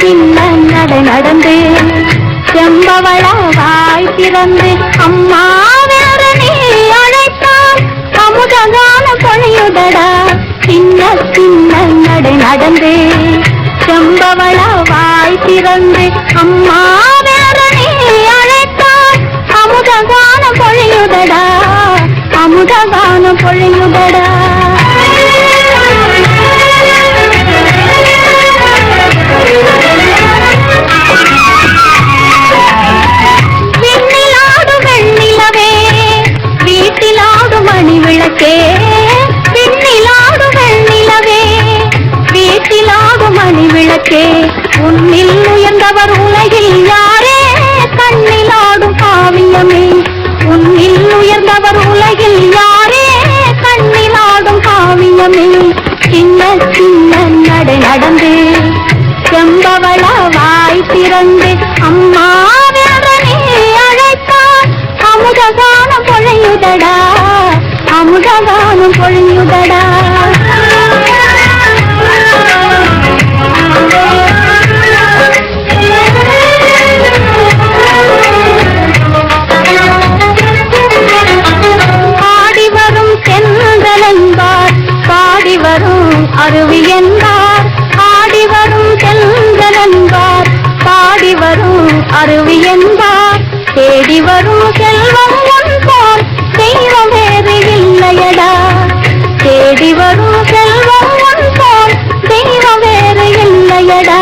சின்ன நட நடந்து. செம்பவளா வாய் திறந்து அம்மா வேற நீ அழைத்தால் அமுதகான பொழியுதடா சின்ன சின்ன நட நடந்து. செம்பவளா வாய் திறந்து அம்மா வேற நீ அழைத்தால் அமுதகான பொழியுதடா அமுதகான பொழியுதடா. சின்ன நடை நடந்து செம்பவள வாய் திறந்து அம்மா அழைத்தான். அழைத்தார் அமுதகானம் பொழியுதடா அமுதகானம் பொழியுதடா. அருவி என்பார் ஆடி வரும் தென்றல் என்பார். பாடி வரும் அருவி என்பார். தேடி வரும் செல்வம் உன் தெய்வம் வேறு இல்லையடா. தேடி வரும் செல்வம் உன் தெய்வம் வேறு இல்லையடா.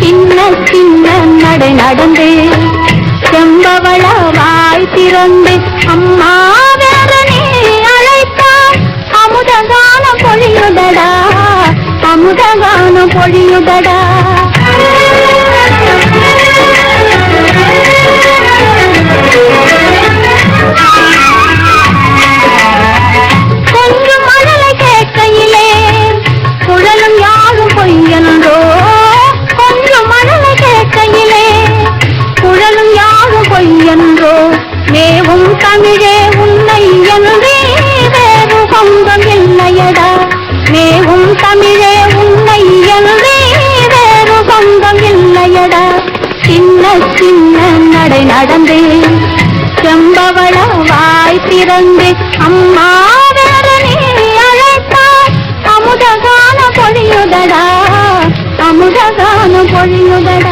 சின்ன சின்ன நடை நடந்து செம்பவள வாய் திறந்து அம்மா வேற நீ அழைத்தார். அமுதகான பொழியுதடா. அமுதகான பொழியுதடா. சின்ன நடை நடந்தே. செம்பவள வாய் திறந்து. அம்மா அழைத்தார் அமுதகான பொழியுதடா. அமுதகான பொழியுதடா.